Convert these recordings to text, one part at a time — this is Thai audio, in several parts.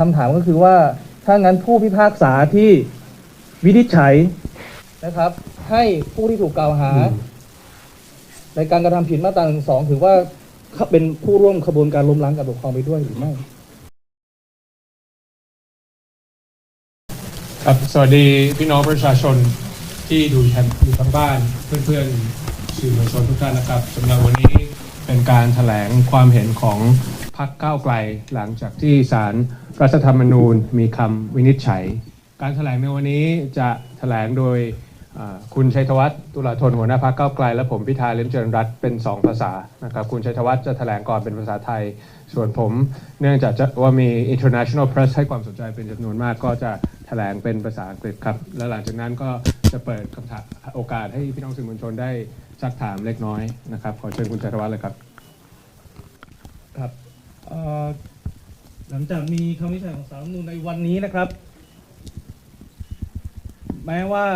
คำถามก็คือว่าถ้างั้นผู้พิพากษาที่วินิจฉัยนะครับ ให้ผู้ที่ถูกกล่าวหา ในการกระทำผิดมาตราหนึ่งสองถือว่าเขาเป็นผู้ร่วมขบวนการล้มล้างการปกครองไปด้วยหรือไม่ครับสวัสดีพี่น้องประชาชนที่ดูอยู่ทางอยู่ทางบ้านเพื่อนๆสื่อมวลชนทุกท่านนะครับสำหรับวันนี้เป็นการแถลงความเห็นของพรรคก้าวไกลหลังจากที่ศาล รัฐธรรมนูญมีคำวินิจฉัย การแถลงในวันนี้จะแถลงโดยคุณชัยธวัฒน์ตุลาธนหัวหน้าพรรคก้าวไกล และผมพิธาเลี้ยมเจริญรัตเป็น 2 ภาษานะครับคุณชัยธวัฒน์จะแถลงก่อนเป็นภาษาไทย ส่วนผมเนื่องจากว่ามี international press ให้ความสนใจเป็นจำนวนมากก็จะแถลงเป็นภาษาอังกฤษครับ และหลังจากนั้นก็จะเปิดคำถามโอกาสให้พี่น้องสื่อมวลชนได้ซักถามเล็กน้อยนะครับขอเชิญคุณชัยธวัฒน์เลยครับครับเอ่อ หลังจากมีคำวินิจฉัยของศาลรัฐธรรมนูญในวันนี้นะครับ แม้ว่า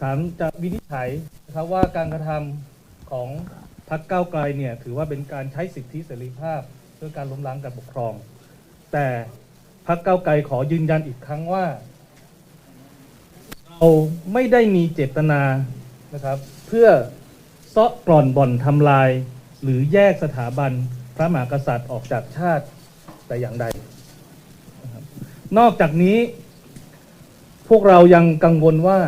ศาลจะวินิจฉัยนะครับว่าการกระทำของพรรคก้าวไกลเนี่ยถือว่าเป็นการใช้สิทธิเสรีภาพเพื่อการล้มล้างการปกครอง แต่พรรคก้าวไกลขอยืนยันอีกครั้งว่า เราไม่ได้มีเจตนานะครับ เพื่อเซาะกร่อนบ่อนทำลาย หรือแยกสถาบันพระมหากษัตริย์ออกจากชาติ แต่อย่างใด นอกจากนี้ พวกเรายังกังวลว่า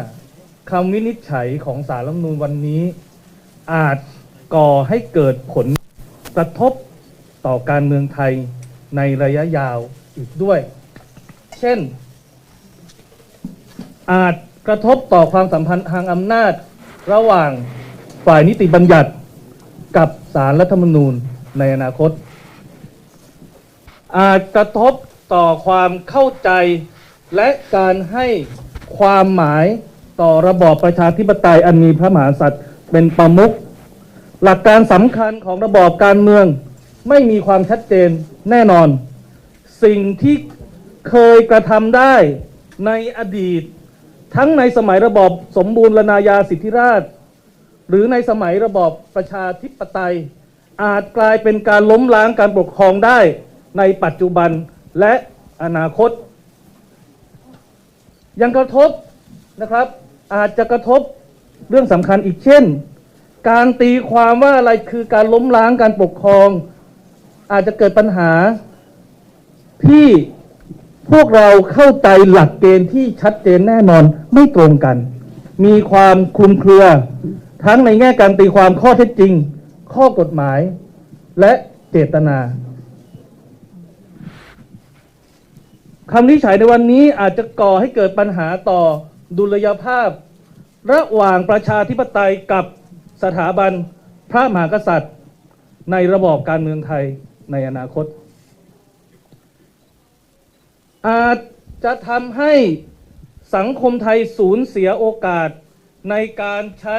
คำวินิจฉัยของสารรัฐมนูญวันนี้ อาจก่อให้เกิดผลกระทบต่อการเมืองไทยในระยะยาวอีกด้วย เช่น อาจกระทบต่อความสัมพันธ์ทางอำนาจระหว่างฝ่ายนิติบัญญัติกับสารรัฐธรรมนูญในอนาคต อาจกระทบต่อความเข้าใจและการให้ความหมายต่อระบอบประชาธิปไตยอันมีพระมหากษัตริย์เป็นประมุขหลักการสำคัญของระบอบการเมืองไม่มีความชัดเจนแน่นอน สิ่งที่เคยกระทำได้ในอดีต ทั้งในสมัยระบอบสมบูรณาญาสิทธิราช หรือในสมัยระบอบประชาธิปไตย อาจกลายเป็นการล้มล้างการปกครองได้ ในปัจจุบันและอนาคต ยังกระทบนะครับ อาจจะกระทบเรื่องสำคัญอีกเช่น การตีความว่าอะไรคือการล้มล้างการปกครอง อาจจะเกิดปัญหาที่พวกเราเข้าใจหลักเกณฑ์ที่ชัดเจนแน่นอนไม่ตรงกัน มีความคลุมเครือ ทั้งในแง่การตีความข้อเท็จจริง ข้อกฎหมาย และเจตนา คำวินิจฉัยในวันนี้อาจจะก่อให้เกิดปัญหาต่อดุลยภาพ ระหว่างประชาธิปไตยกับสถาบันพระมหากษัตริย์ ในระบอบการเมืองไทยในอนาคต อาจจะทำให้สังคมไทยสูญเสียโอกาสในการใช้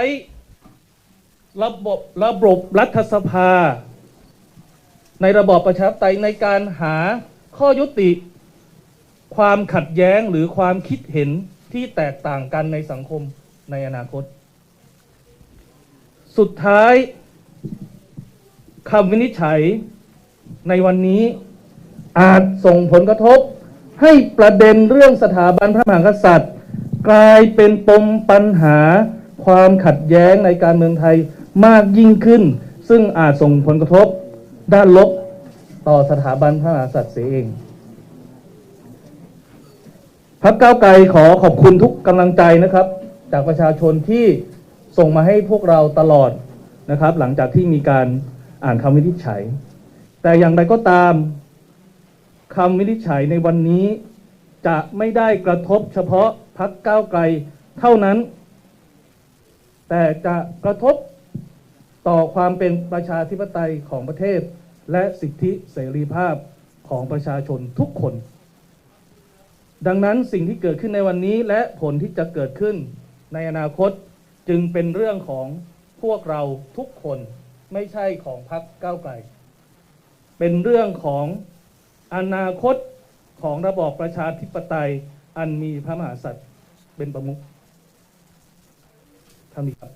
ระบบระบบรัฐสภา ในระบอบประชาธิปไตยในการหาข้อยุติ ความขัดแย้งหรือความคิดเห็นที่แตกต่างกันในสังคมในอนาคต สุดท้ายคำวินิจฉัยในวันนี้อาจส่งผลกระทบ ให้ประเด็นเรื่องสถาบันพระมหากษัตริย์ กลายเป็นปมปัญหาความขัดแย้งในการเมืองไทยมากยิ่งขึ้น ซึ่งอาจส่งผลกระทบด้านลบต่อสถาบันพระมหากษัตริย์เสียเอง พักเก้าไกลขอขอบคุณทุกกำลังใจนะครับ จากประชาชนที่ส่งมาให้พวกเราตลอดนะครับ หลังจากที่มีการอ่านคำวินิจฉัย แต่อย่างไรก็ตามคำวินิจฉัยในวันนี้ จะไม่ได้กระทบเฉพาะพักก้าวไกลเท่านั้น แต่จะกระทบต่อความเป็นประชาธิปไตยของประเทศ และสิทธิเสรีภาพของประชาชนทุกคน ดังนั้นสิ่งที่เกิดขึ้นในวันนี้และผลที่จะเกิดขึ้นในอนาคตจึงเป็นเรื่องของพวกเราทุกคนไม่ใช่ของพรรคก้าวไกล เป็นเรื่องของอนาคตของระบอบประชาธิปไตยอันมีพระมหากษัตริย์เป็นประมุขท่านี้ครับ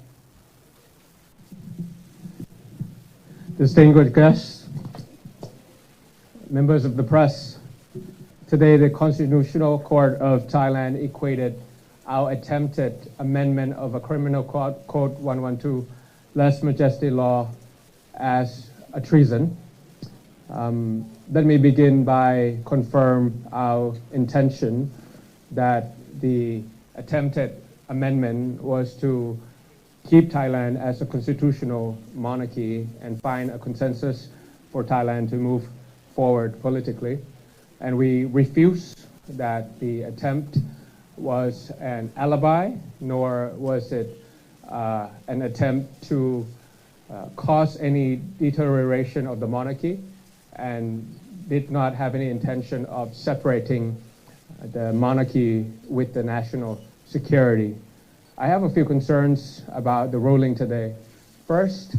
Distinguished guests, members of the press, Today, the Constitutional Court of Thailand equated our attempted amendment of a criminal code, code 112, less majesty law, as a treason. Um, let me begin by confirm our intention that the attempted amendment was to keep Thailand as a constitutional monarchy and find a consensus for Thailand to move forward politically. And we refuse that the attempt was an alibi, nor was it uh, an attempt to uh, cause any deterioration of the monarchy and did not have any intention of separating the monarchy with the national security. I have a few concerns about the ruling today. First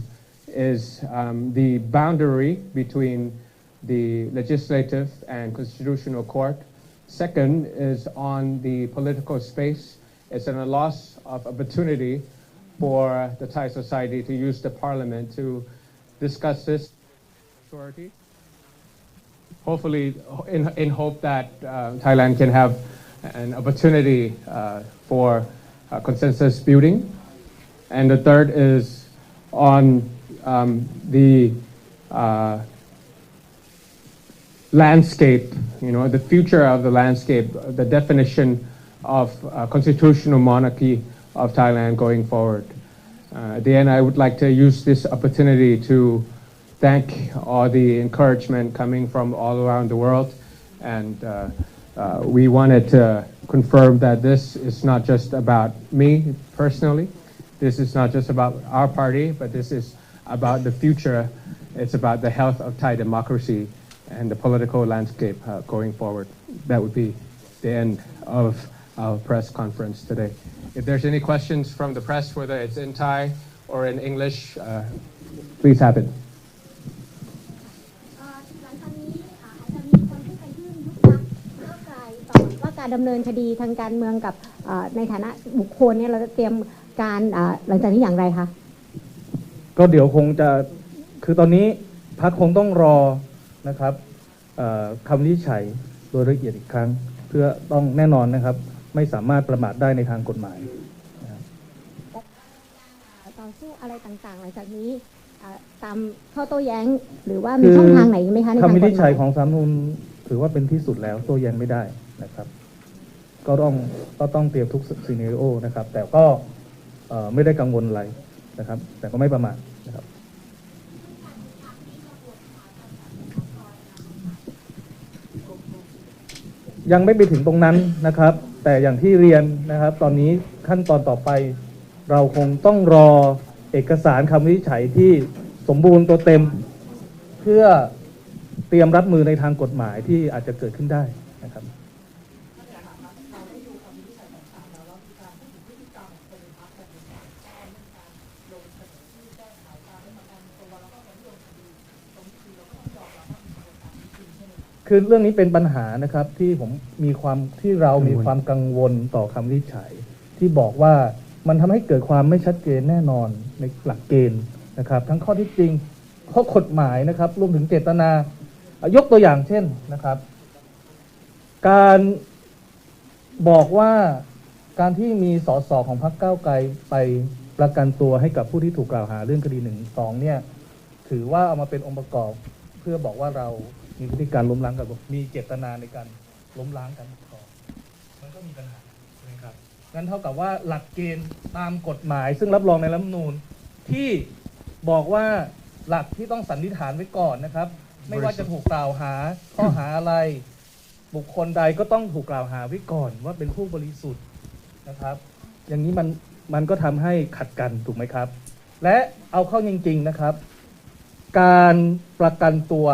is um, the boundary between the legislative and constitutional court. Second is on the political space. It's a loss of opportunity for the Thai society to use the parliament to discuss this authority. Hopefully, in, in hope that uh, Thailand can have an opportunity uh, for uh, consensus building. And the third is on um, the uh, landscape, you know, the future of the landscape, the definition of uh, constitutional monarchy of Thailand going forward. Uh, at the end, I would like to use this opportunity to thank all the encouragement coming from all around the world. And uh, uh, we wanted to confirm that this is not just about me personally. This is not just about our party, but this is about the future. It's about the health of Thai democracy and the political landscape uh, going forward. That would be the end of our press conference today. If there's any questions from the press, whether it's in Thai or in English, uh, please have it. เอ่อหลังจากนี้อ่าอาจจะมีคนที่ไปยื่นยุบพักก้าวไกลต่อว่าการดำเนินคดีทางการเมืองกับเอ่อในฐานะบุคคลเนี่ยเราจะเตรียมการอ่าหลังจากนี้อย่างไรคะ ก็เดี๋ยวคงจะคือตอนนี้พักคงต้องรอ นะครับเอ่อคำวินิจฉัยโดยละเอียดอีกครั้ง เพื่อต้องแน่นอนนะครับ ไม่สามารถประมาทได้ในทางกฎหมายต่อสู้อะไรต่างๆ หลังจากนี้อ่าตามข้อโต้แย้งหรือว่ามีช่องทางไหนไหมคะในทางคำวิกฎนิจหฉัมายยของสามนุนถือว่าเป็นที่สุดแล้วโต้แย้งไม่ได้นะครับ ก็ต้องก็ต้องเตรียมทุกซีเนโอนะครับ แต่ก็เอ่อไม่ได้กังวลอะไรนะครับ แต่ก็ไม่ประมาทนะครับ ยังไม่ไปถึงตรงนั้นนะครับ แต่อย่างที่เรียนนะครับ ตอนนี้ขั้นตอนต่อไป เราคงต้องรอเอกสารคำวินิจฉัยที่สมบูรณ์ตัวเต็ม เพื่อเตรียมรับมือในทางกฎหมายที่อาจจะเกิดขึ้นได้นะครับ คือเรื่องนี้เป็นปัญหานะครับที่ผมมีความที่เรามีความกังวลต่อคำวินิจฉัย ที่บอกว่ามันทำให้เกิดความไม่ชัดเจนแน่นอนในหลักเกณฑ์นะครับ ทั้งข้อที่จริงข้อกฎหมายนะครับรวมถึงเจตนาอะยกตัวอย่างเช่นนะครับ การบอกว่าการที่มีสสของพรรคก้าวไกลไปประกันตัวให้กับผู้ที่ถูกกล่าวหาเรื่องคดีหนึ่งสองเนี่ยถือว่าเอามาเป็นองค์ประกอบเพื่อบอกว่าเรา มีพฤติการล้มล้างกับมีเจตนาในการล้มล้างการปกครองมันก็มีปัญหาใช่ไหมครับงั้นเท่ากับว่าหลักเกณฑ์ตามกฎหมาย ซึ่งรับรองในรัฐธรรมนูญที่บอกว่าหลักที่ต้องสันนิษฐานไว้ก่อนนะครับ ไม่ว่าจะถูกกล่าวหาข้อหาอะไร บุคคลใดก็ต้องถูกกล่าวหาไว้ก่อนว่าเป็นผู้บริสุทธิ์นะครับ อย่างนี้มันมันก็ทำให้ขัดกันถูกไหมครับ และเอาเข้าจริง ๆนะครับ การประกันตัว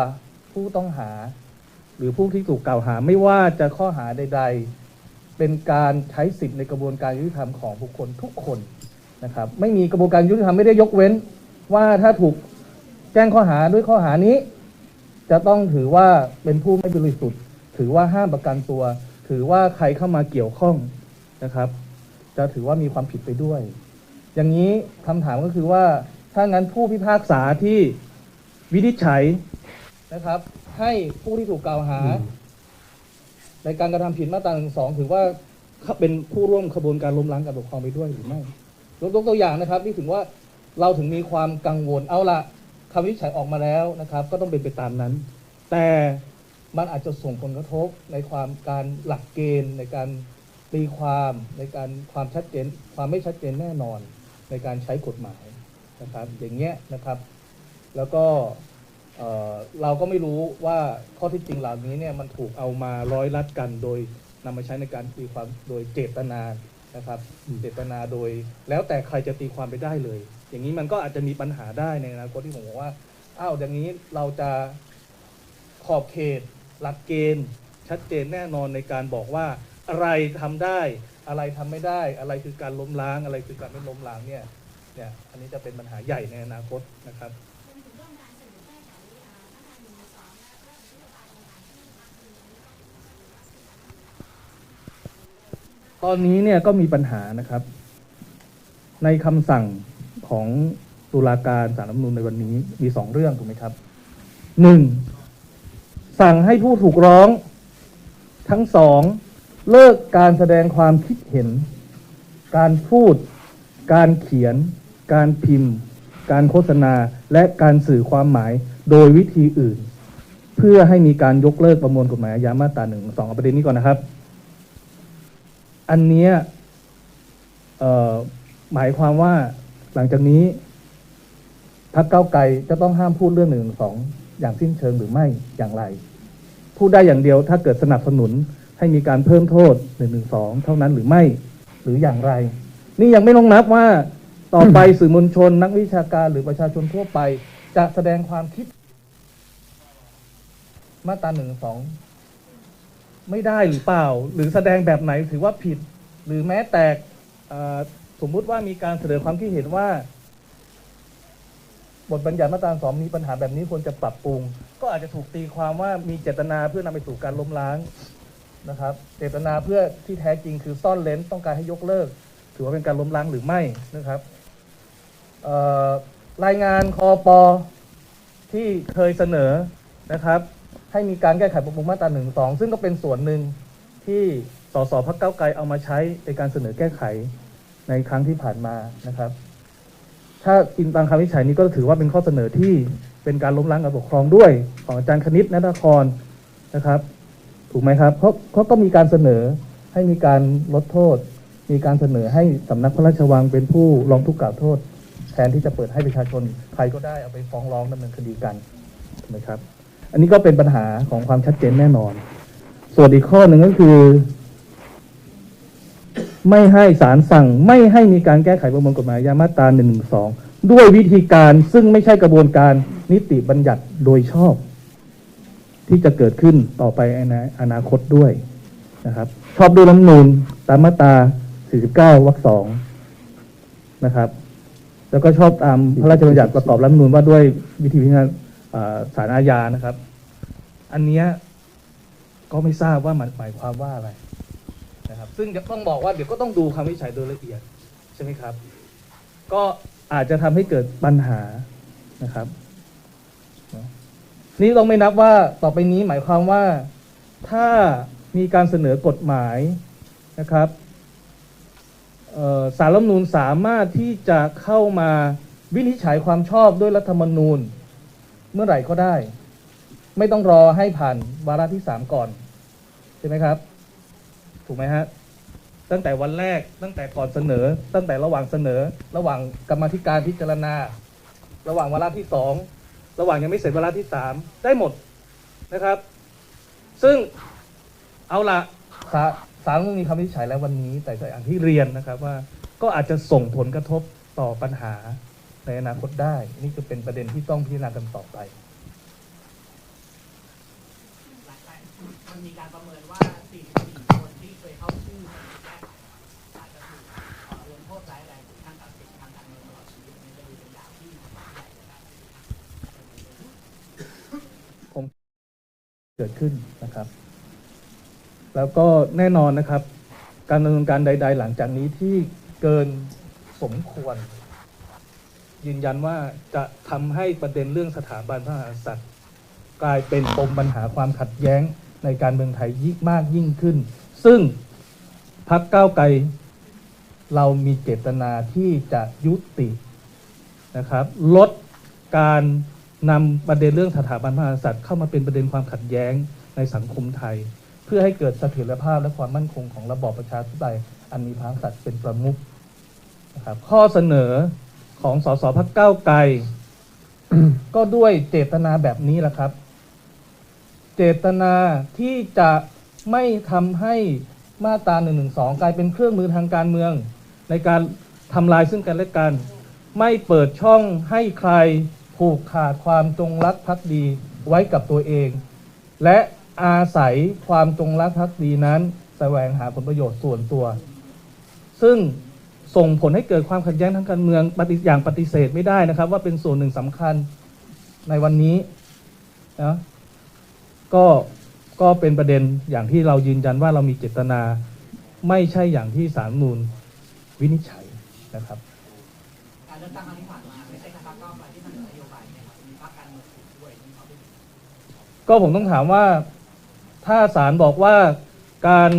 ผู้ต้องหา หรือผู้ที่ถูกกล่าวหาไม่ว่าจะข้อหาใด ๆ เป็นการใช้สิทธิในกระบวนการยุติธรรมของบุคคลทุกคนนะครับ ไม่มีกระบวนการยุติธรรมไม่ได้ยกเว้น ว่าถ้าถูกแจ้งข้อหาด้วยข้อหานี้ จะต้องถือว่าเป็นผู้ไม่บริสุทธิ์ ถือว่าห้ามประกันตัว ถือว่าใครเข้ามาเกี่ยวข้องนะครับ จะถือว่ามีความผิดไปด้วย อย่างนี้คำถามก็คือว่าถ้างั้นผู้พิพากษาที่วินิจฉัย นะครับ ให้ผู้ที่ถูกกล่าวหา ในการกระทำผิดมาตราหนึ่งสองถือว่าเป็นผู้ร่วมขบวนการล้มล้างการปกครองไปด้วยหรือไม่ยกยกตัวอย่างนะครับ นี่ถึงว่าเราถึงมีความกังวลเอาละคำวินิจฉัยออกมาแล้วนะครับ ก็ต้องเป็นไปตามนั้น แต่มันอาจจะส่งผลกระทบในความการหลักเกณฑ์ ในการตีความในการความชัดเจน ความไม่ชัดเจนแน่นอนในการใช้กฎหมายนะครับ อย่างเงี้ยนะครับ แล้วก็ เอ่อเราก็ไม่รู้ว่าข้อที่จริงเหล่านี้เนี่ยมันถูกเอามาร้อยรัดกันโดยนำมาใช้ในการตีความโดยเจตนานะครับเจตนาโดย แล้วแต่ใครจะตีความไปได้เลย อย่างนี้มันก็อาจจะมีปัญหาได้ในอนาคตที่ผมบอกว่าอ้าวอย่างนี้เราจะขอบเขต หลักเกณฑ์ ชัดเจนแน่นอนในการบอกว่าอะไรทำได้ อะไรทำไม่ได้ อะไรคือการล้มล้าง อะไรคือการไม่ล้มล้างเนี่ยเนี่ยอันนี้จะเป็นปัญหาใหญ่ในอนาคตนะครับ ตอนนี้เนี่ยก็มีปัญหานะครับ ในคำสั่งของตุลาการสารรัฐมนูญในวันนี้มีสองเรื่องถูกไหมครับหนึ่งสั่งให้ผู้ถูกร้องทั้งสองเลิกการแสดงความคิดเห็น การพูด การเขียน การพิมพ์ การโฆษณา และการสื่อความหมายโดยวิธีอื่น เพื่อให้มีการยกเลิกประมวลกฎหมายอาญามาตราหนึ่งสองประเด็นนี้ก่อนนะครับ อันเนี้ยหมายความว่าหลังจากนี้พรรคเก้าไกลจะต้องห้ามพูดเรื่องหนึ่งสองอย่างสิ้นเชิงหรือไม่อย่างไร พูดได้อย่างเดียวถ้าเกิดสนับสนุนให้มีการเพิ่มโทษหนึ่งหนึ่งสองเท่านั้นหรือไม่หรืออย่างไร นี่ยังไม่ลงนับว่าต่อไปสื่อมวลชนนักวิชาการหรือประชาชนทั่วไป จะแสดงความคิดมาตราหนึ่งสอง ไม่ได้หรือเปล่า หรือแสดงแบบไหนถือว่าผิด หรือแม้แต่สมมุติว่ามีการเสนอความคิดเห็นว่า บทบัญญัติมาตราสองมีปัญหาแบบนี้ควรจะปรับปรุง ก็อาจจะถูกตีความว่ามีเจตนาเพื่อนำไปสู่การล้มล้างนะครับ เจตนาเพื่อที่แท้จริงคือซ่อนเลนต้องการให้ยกเลิก ถือว่าเป็นการล้มล้างหรือไม่นะครับรายงานคอปอที่เคยเสนอนะครับ ให้มีการแก้ไขปรับปรุงมาตราหนึ่งสองซึ่งก็เป็นส่วนหนึ่งที่สสพักเก้าไกลเอามาใช้ในการเสนอแก้ไขในครั้งที่ผ่านมานะครับ ถ้าอินตามคำวิจัยนี้ก็ถือว่าเป็นข้อเสนอที่เป็นการล้มล้างการปกครองด้วยของอาจารย์คณิตนัทครนะครับ ถูกไหมครับเพราะเขาก็มีการเสนอให้มีการลดโทษ มีการเสนอให้สำนักพระราชวังเป็นผู้ร้องทุกข์กล่าวโทษ แทนที่จะเปิดให้ประชาชนใครก็ได้เอาไปฟ้องร้องดำเนินคดีกันถูกไหมครับ อันนี้ก็เป็นปัญหาของความชัดเจนแน่นอน ส่วนอีกข้อหนึ่งก็คือ ไม่ให้ศาลสั่ง ไม่ให้มีการแก้ไขประมวลกฎหมายอามาตรา1นึด้วยวิธีการซึ่งไม่ใช่กระบวนการนิติบัญญัติโดยชอบ ที่จะเกิดขึ้นต่อไปในอนาคตด้วยนะครับ ชอบด้วยรัฐมนูญตามมาตรา 49 วรรคสองนะครับ แล้วก็ชอบตามพระราชบัญญัติประกอบรัฐมนูญว่าด้วยวิธีพิจารณา ศาลอาญานะครับ อันเนี้ยก็ไม่ทราบว่ามันหมายความว่าอะไรนะครับ ซึ่งจะต้องบอกว่าเดี๋ยวก็ต้องดูคำวิจัยโดยละเอียดใช่ไหมครับ ก็อาจจะทำให้เกิดปัญหานะครับ นี่ต้องไม่นับว่าต่อไปนี้หมายความว่าถ้ามีการเสนอกฎหมายนะครับสารรัฐมนูญสามารถที่จะเข้ามาวินิจฉัยความชอบด้วยรัฐธรรมนูญ เมื่อไหร่ก็ได้ ไม่ต้องรอให้ผ่านวาระที่สามก่อน ใช่ไหมครับ ถูกไหมฮะตั้งแต่วันแรกตั้งแต่ก่อนเสนอ ตั้งแต่ระหว่างเสนอ ระหว่างกรรมธิการพิจารณา ระหว่างวาระที่สองระหว่างยังไม่เสร็จวาระที่สามได้หมดนะครับ ซึ่งเอาละสาสารมีคำวินิจฉัยแล้ววันนี้ แต่อย่างที่เรียนนะครับว่าก็อาจจะส่งผลกระทบต่อปัญหา ในอนาคตได้ นี่คือเป็นประเด็นที่ต้องพิจารณากันต่อไป มันมีการประเมินว่า44คนที่เคยเข้าชื่ออาจจะถูกเอ่อลงโทษร้ายแรงถึงขั้นตัดสิทธิ์ทางการเมืองตลอดชีวิตมันจะดูเป็นดาวที่ใหญ่ในการเกิดขึ้นนะครับ แล้วก็แน่นอนนะครับ การดำเนินการใด ๆ หลังจากนี้ที่เกินสมควร ยืนยันว่าจะทำให้ประเด็นเรื่องสถาบันพระมหากษัตริย์ กลายเป็นปมปัญหาความขัดแย้งในการเมืองไทยยิ่งมากยิ่งขึ้น ซึ่งพักก้าวไกลเรามีเจตนาที่จะยุตินะครับลดการนำประเด็นเรื่องสถาบันพระมหากษัตริย์เข้ามาเป็นประเด็นความขัดแย้งในสังคมไทย เพื่อให้เกิดเสถียรภาพและความมั่นคงของระบอบประชาธิปไตยอันมีพระมหากษัตริย์เป็นประมุขนะครับข้อเสนอ ของสสพักเก้าไกล ก็ด้วยเจตนาแบบนี้แหละครับ เจตนาที่จะไม่ทำให้มาตรา1นึกลายเป็นเครื่องมือทางการเมือง ในการทำลายซึ่งกันและกัน ไม่เปิดช่องให้ใครผูกขาดความจงรักภักดีไว้กับตัวเอง และอาศัยความจงรักภักดีนั้นแสวงหาผลประโยชน์ส่วนตัว ซึ่ง ส่งผลให้เกิดความขัดแย้งทางการเมืองปฏิอย่างปฏิเสธไม่ได้นะครับ ว่าเป็นส่วนหนึ่งสำคัญในวันนี้นะก็ก็เป็นประเด็นอย่างที่เรายืนยันว่าเรามีเจตนา ไม่ใช่อย่างที่สารมนูลวินิจฉัยนะครับการเลือกตั้งครั้งที่ผ่านมาไม่ใช่นะครับก็ไปที่ทางนโยบายนะครับมีพรรคการเมืองด้วยที่เขาไปก็ผมต้องถามว่าถ้าศาลบอกว่าการ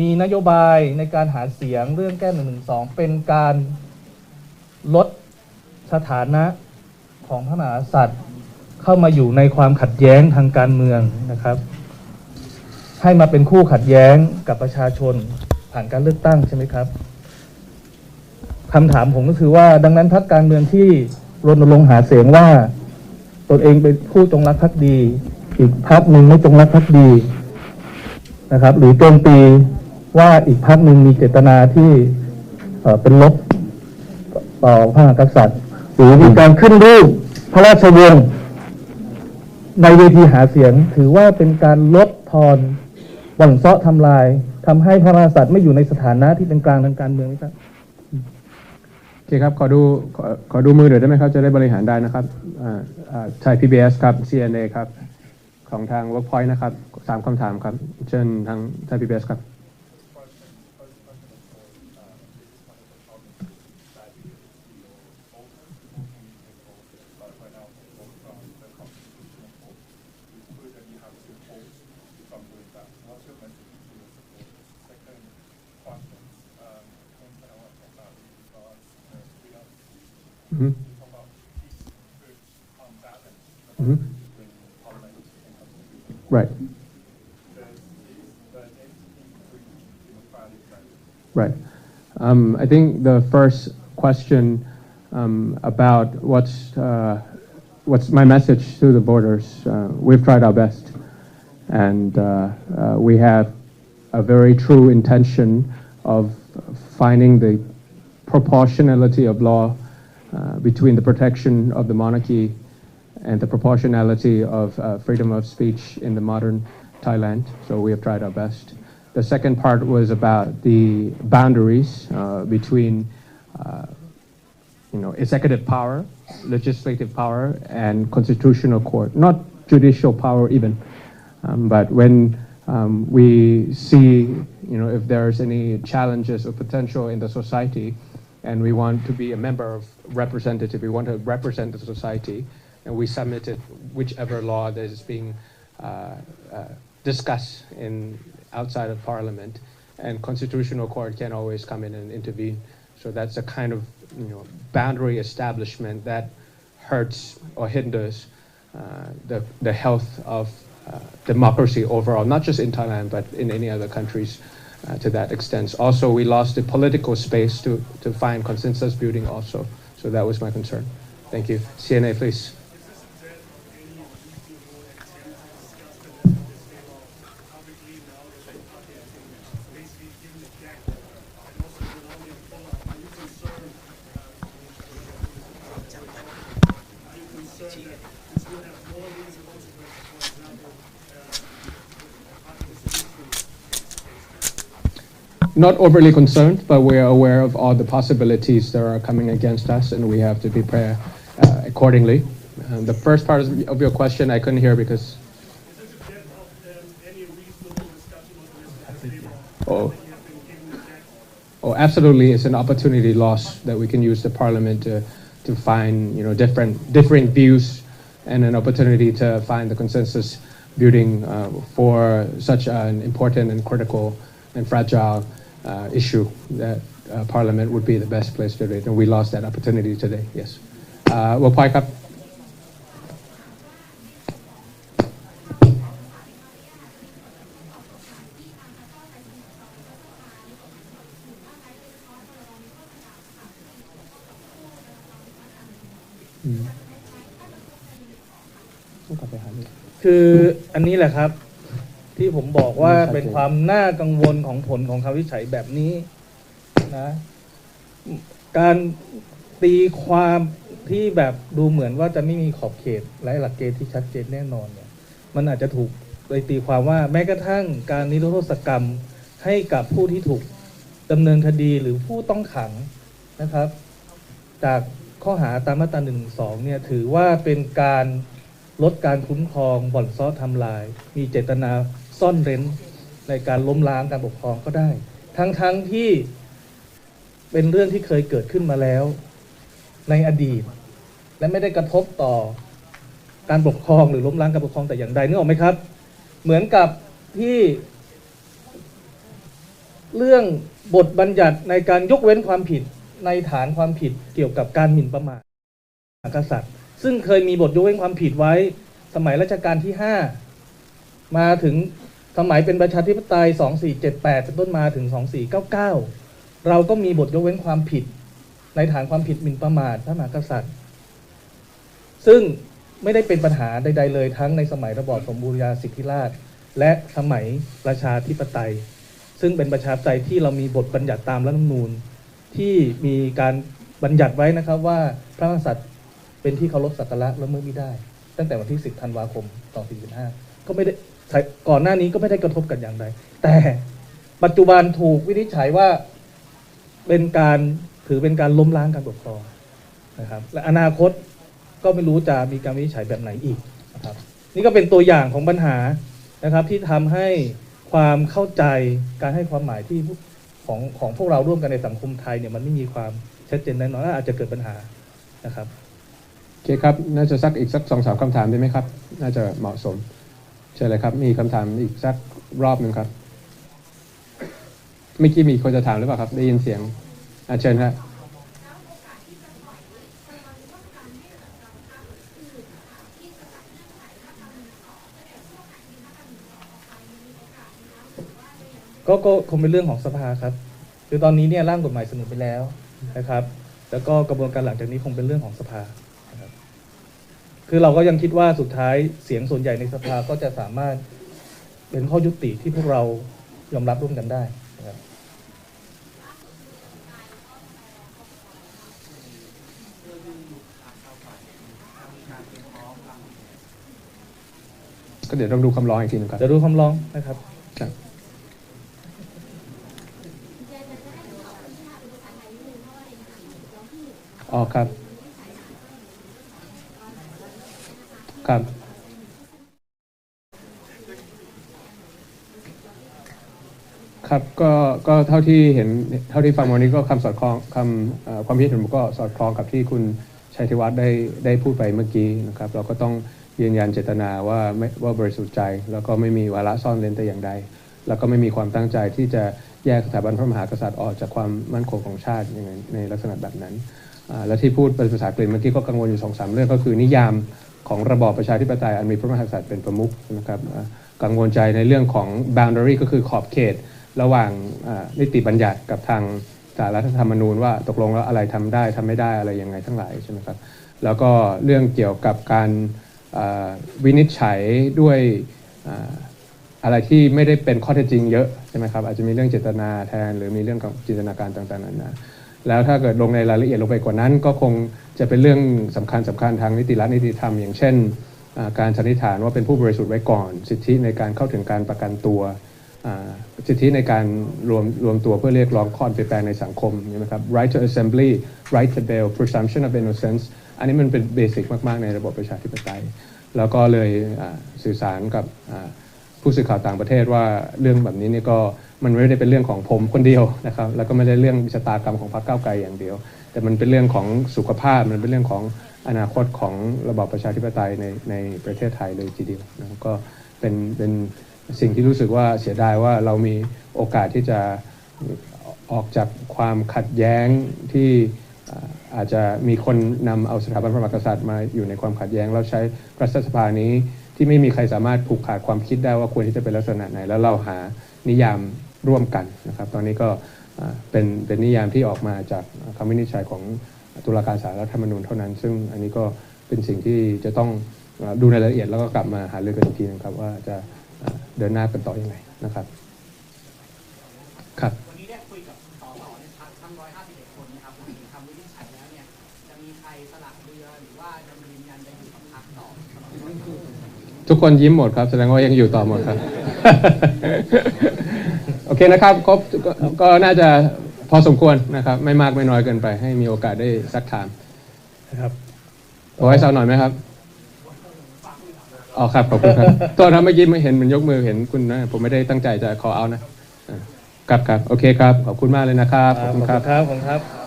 มีนโยบายในการหาเสียงเรื่องแก้หนึ่งหนึ่งสองเป็นการลดสถานะของพระมหากษัตริย์ เข้ามาอยู่ในความขัดแย้งทางการเมืองนะครับ ให้มาเป็นคู่ขัดแย้งกับประชาชนผ่านการเลือกตั้งใช่ไหมครับคำถามผมก็คือว่าดังนั้นพรรคการเมืองที่รณรงค์หาเสียงว่าตนเองเป็นผู้จงรักภักดี อีกพรรคหนึ่งไม่จงรักภักดีนะครับ หรือโจมตี ว่าอีกพรรคหนึ่งมีเจตนาที่เป็นลบต่อพระมหากษัตริย์ หรือมีการขึ้นรูปพระราชวงศ์ในเวทีหาเสียงถือว่าเป็นการลดทอนหวั่นเซาะทำลายทำให้พระมหากษัตริย์ไม่อยู่ในสถานะที่เป็นกลางทางการเมืองไหมครับโอเคครับขอดูขอขอดูมือหน่อยได้ไหมครับ จะได้บริหารได้นะครับอ่าอ่าไทย PBS ครับ CNA ครับ ของทาง Workpoint นะครับสามคำถามครับ เชิญทางไทย PBS ครับ Mhm. Mhm. Right. Right. Um, I think the first question um, about what's uh, what's my message to the voters. Uh, we've tried our best, and uh, uh, we have a very true intention of finding the proportionality of law between the protection of the monarchy and the proportionality of uh, freedom of speech in the modern Thailand. So we have tried our best. The second part was about the boundaries uh, between, uh, you know, executive power, legislative power, and constitutional court. Not judicial power even, um, but when um, we see, you know, if there's any challenges or potential in the society, and we want to be a member of representative, we want to represent the society, and we submitted whichever law that is being uh, uh, discussed in outside of parliament, and constitutional court can always come in and intervene. So that's a kind of you know boundary establishment that hurts or hinders uh, the the health of uh, democracy overall, not just in Thailand but in any other countries. Uh, to that extent. Also, we lost the political space to, to find consensus building also. So that was my concern. Thank you. CNA, please. Not overly concerned, but we are aware of all the possibilities that are coming against us, and we have to prepare uh, accordingly. Uh, the first part of your question I couldn't hear because. Oh. Oh, absolutely! It's an opportunity lost that we can use the parliament to to find you know different differing views and an opportunity to find the consensus building uh, for such an important and critical and fragile uh, issue that uh, Parliament would be the best place to do it, and we lost that opportunity today. Yes. Uh, วอพอยครับต้องกลับไปหาลูกคืออันนี้แหละครับ ที่ผมบอกว่าไม่ชัดเจนเป็นความน่ากังวลของผลของคำวิจัยแบบนี้นะ การตีความที่แบบดูเหมือนว่าจะไม่มีขอบเขตและหลักเกณฑ์ที่ชัดเจนแน่นอนเนี่ย มันอาจจะถูกไปตีความว่าแม้กระทั่งการนิรโทษกรรมให้กับผู้ที่ถูกดำเนินคดีหรือผู้ต้องขังนะครับ จากข้อหาตามมาตรา1นึเนี่ยถือว่าเป็นการลดการคุ้มครองบ่อนซ้อทำลาย มีเจตนา ซ่อนเร้นในการล้มล้างการปกครองก็ได้ ทั้งๆทที่เป็นเรื่องที่เคยเกิดขึ้นมาแล้ว ในอดีต และไม่ได้กระทบต่อการปกครองหรือล้มล้างการปกครองแต่อย่างใดนึกออกไหมครับ เหมือนกับที่ เรื่องบทบัญญัติในการยกเว้นความผิดในฐานความผิดเกี่ยวกับการหมิ่นประมาทกษัตริย์ ซึ่งเคยมีบทยกเว้นความผิดไว้ สมัยรัชกาลที่ 5 มาถึง สมัยเป็นประชาธิปไตย 2478เป็นต้นมาถึง 2499 เราก็มีบทยกเว้นความผิด ในฐานความผิดหมิ่นประมาทพระมหากษัตริย์ ซึ่งไม่ได้เป็นปัญหาใด ๆ เลยทั้งในสมัยระบอบสมบูรณาสิทธิราช และสมัยประชาธิปไตย ซึ่งเป็นประชาธิปไตยที่เรามีบทบัญญัติตามรัฐธรรมนูญที่มีการบัญญัติไว้นะครับว่าพระมหากษัตริย์เป็นที่เคารพสักการะและเมิดไม่ได้ ตั้งแต่วันที่ 10 ธันวาคม 2475 ก็ไม่ได้ ก่อนหน้านี้ก็ไม่ได้กระทบกันอย่างใดแต่ปัจจุบันถูกวินิจฉัยว่าเป็นการถือเป็นการล้มล้างการปกครองนะครับ และอนาคตก็ไม่รู้จะมีการวินิจฉัยแบบไหนอีกนะครับ นี่ก็เป็นตัวอย่างของปัญหานะครับที่ทำให้ความเข้าใจการให้ความหมายที่ของของพวกเราร่วมกันในสังคมไทยเนี่ยมันไม่มีความชัดเจนแน่นอนอาจจะเกิดปัญหานะครับโอเคครับ น่าจะสักอีกสักสองสามคำถามได้ไหมครับ น่าจะเหมาะสม ชิญเลยครับ มีคำถามอีกสักรอบหนึ่งครับเมื่อกี้มีคนจะถามหรือเปล่าครับ ได้ยินเสียงอาเชิญครับก็ก็คงเป็นเรื่องของสภาครับ คือตอนนี้เนี่ยร่างกฎหมายเสนอไปแล้วนะครับ แล้วก็กระบวนการหลังจากนี้คงเป็นเรื่องของสภา ครับคือเราก็ยังคิดว่าสุดท้ายเสียงส่วนใหญ่ในสภาก็จะสามารถเป็นข้อยุติที่พวกเรายอมรับร่วมกันได้นะครับก็เดี๋ยวต้องดูคำร้องอีกทีหนึงครับจะดูคำร้องนะครับครับอ๋อครับ ครับ ครับก็ก็เท่าที่เห็นเท่าที่ฟังวันนี้ก็คำสอดคล้องคำความคิดเห็นผมก็สอดคล้องกับที่คุณชัยธิวัฒน์ได้ได้พูดไปเมื่อกี้นะครับ เราก็ต้องยืนยันเจตนาว่าไม่ว่าบริสุทธิ์ใจ แล้วก็ไม่มีวาระซ่อนเร้นแต่อย่างใด แล้วก็ไม่มีความตั้งใจที่จะแยกสถาบันพระมหากษัตริย์ออกจากความมั่นคงของชาติอย่างในลักษณะแบบนั้น และที่พูดเป็นภาษาอังกฤษเมื่อกี้ก็กังวลอยู่สองสามเรื่องก็คือนิยาม ของระบอบประชาธิปไตยอันมีพระมหากษัตริย์เป็นประมุขนะครับกังวลใจในเรื่องของ boundary ก็คือขอบเขตระหว่างนิติบัญญัติกับทางสารรัฐธรรมนูญว่าตกลงแล้วอะไรทำได้ทำไม่ได้อะไรยังไงทั้งหลายใช่ไหมครับแล้วก็เรื่องเกี่ยวกับการวินิจฉัยด้วยอ่าอะไรที่ไม่ได้เป็นข้อเท็จจริงเยอะใช่ไหมครับอาจจะมีเรื่องเจตนาแทน หรือมีเรื่องของจินตนาการต่างๆนานา แล้วถ้าเกิดลงในรายละเอียดลงไปกว่านั้น ก็คงจะเป็นเรื่องสำคัญสำคัญทางนิติรัฐนิติธรรม อย่างเช่น การสันนิษฐานว่าเป็นผู้บริสุทธิ์ไว้ก่อน สิทธิในการเข้าถึงการประกันตัวสิทธิในการรวมรวมตัวเพื่อเรียกร้องข้อเปลี่ยนแปลงในสังคมใช่ไหมครับ right to assembly right to bail presumption of innocence อันนี้มันเป็นเบสิกมาก ๆ ในระบบประชาธิปไตย แล้วก็เลยสื่อสารกับผู้สื่อข่าวต่างประเทศว่าเรื่องแบบนี้นี่ก็ มันไม่ได้เป็นเรื่องของผมคนเดียวนะครับ แล้วก็ไม่ได้เรื่องชะตากรรมของพรรคก้าวไกลอย่างเดียว แต่มันเป็นเรื่องของสุขภาพ มันเป็นเรื่องของอนาคตของระบอบประชาธิปไตยในในประเทศไทยเลยทีเดียวนะครับก็เป็นเป็นสิ่งที่รู้สึกว่าเสียดายว่าเรามีโอกาสที่จะออกจากความขัดแย้งที่อาจจะมีคนนำเอาสถาบันพระมหากษัตริย์มาอยู่ในความขัดแย้ง แล้วใช้รัฐสภานี้ที่ไม่มีใครสามารถผูกขาดความคิดได้ว่าควรที่จะเป็นลักษณะไหน แล้วเราหานิยาม ร่วมกันนะครับ ตอนนี้ก็เป็นเป็นนิยามที่ออกมาจากคำวินิจฉัยของตุลาการศาลรัฐธรรมนูญเท่านั้น ซึ่งอันนี้ก็เป็นสิ่งที่จะต้องดูในรายละเอียดแล้วก็กลับมาหารือกันอีกทีนึงครับว่าจะเดินหน้ากันต่ออยังไงนะครับครับ ทุกคนยิ้มหมดครับ แสดงว่ายังอยู่ต่อหมดครับ โอเคนะครับครบก็ก็น่าจะพอสมควรนะครับ ไม่มากไม่น้อยเกินไป ให้มีโอกาสได้ซักถามนะครับโอ้ให้สาวหน่อยไหมครับอ๋อครับขอบคุณครับตัวทำเมื่อกี้ไม่เห็นมันยกมือเห็นคุณนะ ผมไม่ได้ตั้งใจจะขอเอานะอ่าครับครับโอเคครับ ขอบคุณมากเลยนะครับขอบคุณครับขอบคุณครับ